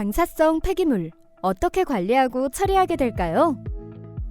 방사성 폐기물 어떻게 관리하고 처리하게 될까요?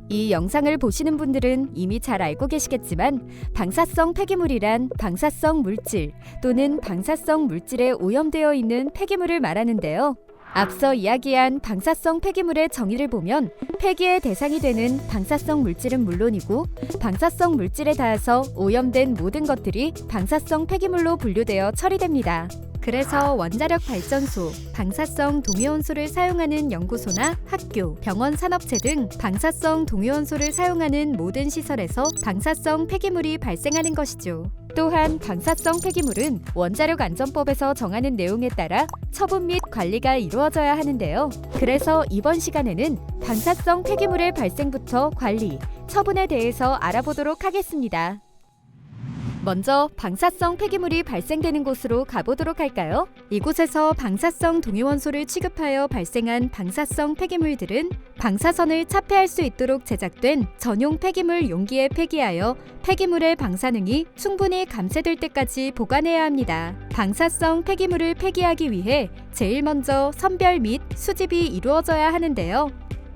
이 영상을 보시는 분들은 이미 잘 알고 계시겠지만 방사성 폐기물이란 방사성 물질 또는 방사성 물질에 오염되어 있는 폐기물을 말하는데요. 앞서 이야기한 방사성 폐기물의 정의를 보면 폐기의 대상이 되는 방사성 물질은 물론이고 방사성 물질에 닿아서 오염된 모든 것들이 방사성 폐기물로 분류되어 처리됩니다. 그래서 원자력 발전소, 방사성 동위원소를 사용하는 연구소나 학교, 병원 산업체 등 방사성 동위원소를 사용하는 모든 시설에서 방사성 폐기물이 발생하는 것이죠. 또한 방사성 폐기물은 원자력 안전법에서 정하는 내용에 따라 처분 및 관리가 이루어져야 하는데요. 그래서 이번 시간에는 방사성 폐기물의 발생부터 관리, 처분에 대해서 알아보도록 하겠습니다. 먼저 방사성 폐기물이 발생되는 곳으로 가보도록 할까요? 이곳에서 방사성 동위원소를 취급하여 발생한 방사성 폐기물들은 방사선을 차폐할 수 있도록 제작된 전용 폐기물 용기에 폐기하여 폐기물의 방사능이 충분히 감쇄될 때까지 보관해야 합니다. 방사성 폐기물을 폐기하기 위해 제일 먼저 선별 및 수집이 이루어져야 하는데요.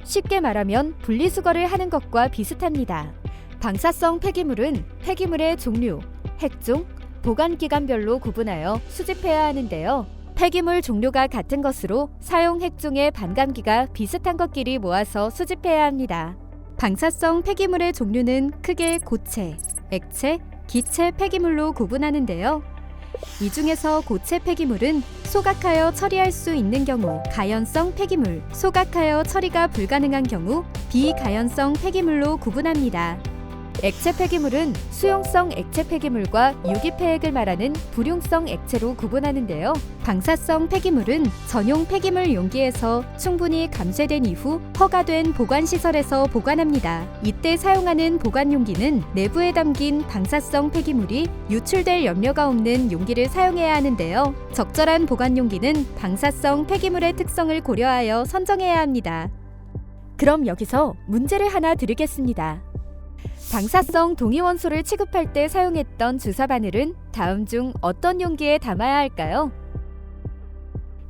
쉽게 말하면 분리수거를 하는 것과 비슷합니다. 방사성 폐기물은 폐기물의 종류, 핵종, 보관 기간별로 구분하여 수집해야 하는데요. 폐기물 종류가 같은 것으로 사용 핵종의 반감기가 비슷한 것끼리 모아서 수집해야 합니다. 방사성 폐기물의 종류는 크게 고체, 액체, 기체 폐기물로 구분하는데요. 이 중에서 고체 폐기물은 소각하여 처리할 수 있는 경우 가연성 폐기물, 소각하여 처리가 불가능한 경우 비가연성 폐기물로 구분합니다. 액체 폐기물은 수용성 액체 폐기물과 유기폐액을 말하는 불용성 액체로 구분하는데요. 방사성 폐기물은 전용 폐기물 용기에서 충분히 감쇄된 이후 허가된 보관시설에서 보관합니다. 이때 사용하는 보관 용기는 내부에 담긴 방사성 폐기물이 유출될 염려가 없는 용기를 사용해야 하는데요. 적절한 보관 용기는 방사성 폐기물의 특성을 고려하여 선정해야 합니다. 그럼 여기서 문제를 하나 드리겠습니다. 방사성 동위원소를 취급할 때 사용했던 주사 바늘은 다음 중 어떤 용기에 담아야 할까요?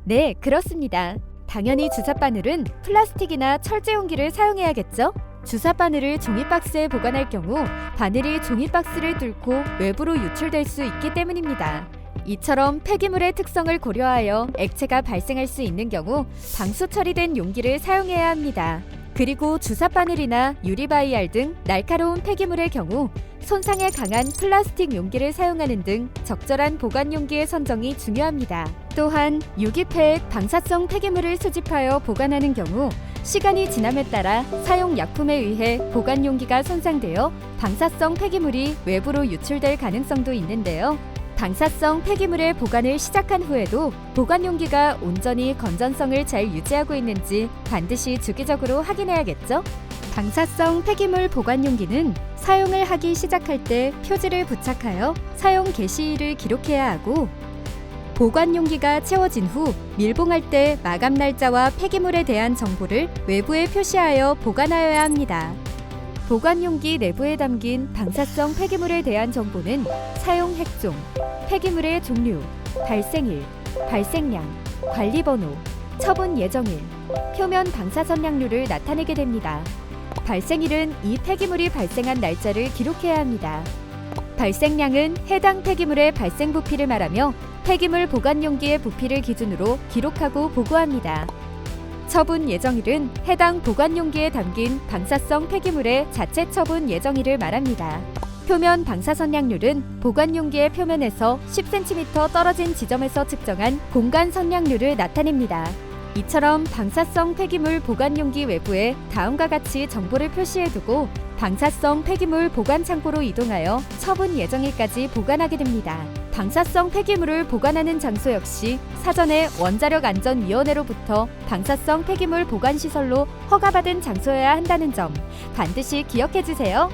네, 그렇습니다. 당연히 주사 바늘은 플라스틱이나 철제 용기를 사용해야겠죠? 주사 바늘을 종이 박스에 보관할 경우 바늘이 종이 박스를 뚫고 외부로 유출될 수 있기 때문입니다. 이처럼 폐기물의 특성을 고려하여 액체가 발생할 수 있는 경우 방수 처리된 용기를 사용해야 합니다. 그리고 주사 바늘이나 유리바이알 등 날카로운 폐기물의 경우 손상에 강한 플라스틱 용기를 사용하는 등 적절한 보관 용기의 선정이 중요합니다. 또한 유기폐액 방사성 폐기물을 수집하여 보관하는 경우 시간이 지남에 따라 사용 약품에 의해 보관 용기가 손상되어 방사성 폐기물이 외부로 유출될 가능성도 있는데요. 방사성 폐기물의 보관을 시작한 후에도 보관 용기가 온전히 건전성을 잘 유지하고 있는지 반드시 주기적으로 확인해야겠죠? 방사성 폐기물 보관 용기는 사용을 하기 시작할 때 표지를 부착하여 사용 개시일을 기록해야 하고 보관 용기가 채워진 후 밀봉할 때 마감 날짜와 폐기물에 대한 정보를 외부에 표시하여 보관하여야 합니다. 보관 용기 내부에 담긴 방사성 폐기물에 대한 정보는 사용 핵종, 폐기물의 종류, 발생일, 발생량, 관리 번호, 처분 예정일, 표면 방사 선량률을 나타내게 됩니다. 발생일은 이 폐기물이 발생한 날짜를 기록해야 합니다. 발생량은 해당 폐기물의 발생 부피를 말하며 폐기물 보관 용기의 부피를 기준으로 기록하고 보고합니다. 처분 예정일은 해당 보관 용기에 담긴 방사성 폐기물의 자체 처분 예정일을 말합니다. 표면 방사선량률은 보관 용기의 표면에서 10cm 떨어진 지점에서 측정한 공간 선량률을 나타냅니다. 이처럼 방사성 폐기물 보관 용기 외부에 다음과 같이 정보를 표시해두고 방사성 폐기물 보관 창고로 이동하여 처분 예정일까지 보관하게 됩니다. 방사성 폐기물을 보관하는 장소 역시 사전에 원자력 안전위원회로부터 방사성 폐기물 보관 시설로 허가받은 장소여야 한다는 점 반드시 기억해 주세요.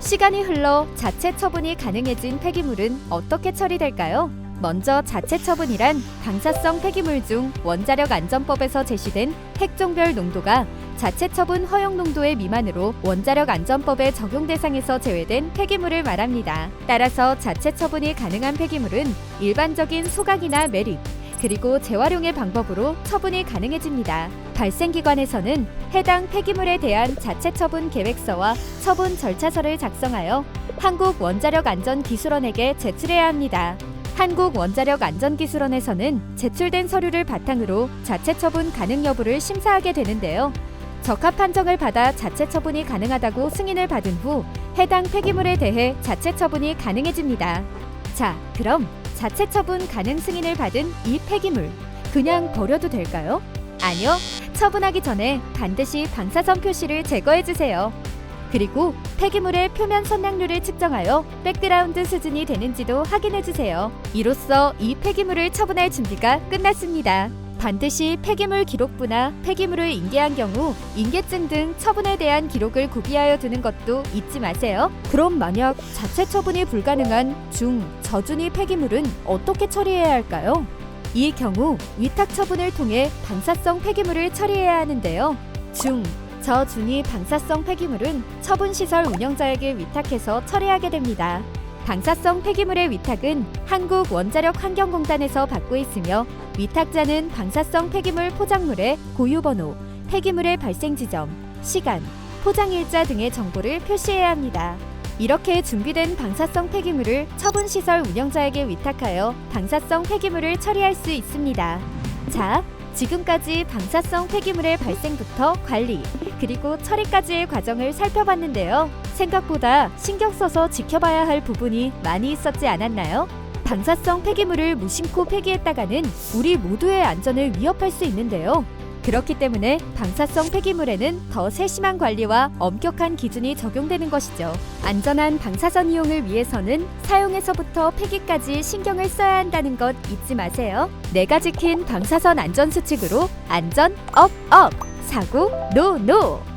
시간이 흘러 자체 처분이 가능해진 폐기물은 어떻게 처리될까요? 먼저 자체 처분이란 방사성 폐기물 중 원자력 안전법에서 제시된 핵종별 농도가 자체 처분 허용 농도의 미만으로 원자력 안전법의 적용 대상에서 제외된 폐기물을 말합니다. 따라서 자체 처분이 가능한 폐기물은 일반적인 소각이나 매립, 그리고 재활용의 방법으로 처분이 가능해집니다. 발생기관에서는 해당 폐기물에 대한 자체 처분 계획서와 처분 절차서를 작성하여 한국 원자력 안전기술원에게 제출해야 합니다. 한국 원자력 안전기술원에서는 제출된 서류를 바탕으로 자체 처분 가능 여부를 심사하게 되는데요. 적합 판정을 받아 자체 처분이 가능하다고 승인을 받은 후 해당 폐기물에 대해 자체 처분이 가능해집니다. 자, 그럼 자체 처분 가능 승인을 받은 이 폐기물 그냥 버려도 될까요? 아니요. 처분하기 전에 반드시 방사선 표시를 제거해 주세요. 그리고 폐기물의 표면 선량률을 측정하여 백그라운드 수준이 되는지도 확인해 주세요. 이로써 이 폐기물을 처분할 준비가 끝났습니다. 반드시 폐기물 기록부나 폐기물을 인계한 경우 인계증 등 처분에 대한 기록을 구비하여 두는 것도 잊지 마세요. 그럼 만약 자체 처분이 불가능한 중, 저준위 폐기물은 어떻게 처리해야 할까요? 이 경우 위탁 처분을 통해 방사성 폐기물을 처리해야 하는데요. 중, 저준위 방사성 폐기물은 처분시설 운영자에게 위탁해서 처리하게 됩니다. 방사성 폐기물의 위탁은 한국 원자력 환경공단에서 받고 있으며 위탁자는 방사성 폐기물 포장물의 고유번호, 폐기물의 발생 지점, 시간, 포장일자 등의 정보를 표시해야 합니다. 이렇게 준비된 방사성 폐기물을 처분시설 운영자에게 위탁하여 방사성 폐기물을 처리할 수 있습니다. 자, 지금까지 방사성 폐기물의 발생부터 관리, 그리고 처리까지의 과정을 살펴봤는데요. 생각보다 신경 써서 지켜봐야 할 부분이 많이 있었지 않았나요? 방사성 폐기물을 무심코 폐기했다가는 우리 모두의 안전을 위협할 수 있는데요. 그렇기 때문에 방사성 폐기물에는 더 세심한 관리와 엄격한 기준이 적용되는 것이죠. 안전한 방사선 이용을 위해서는 사용에서부터 폐기까지 신경을 써야 한다는 것 잊지 마세요. 내가 지킨 방사선 안전 수칙으로 안전 업 업, 사고 노 노.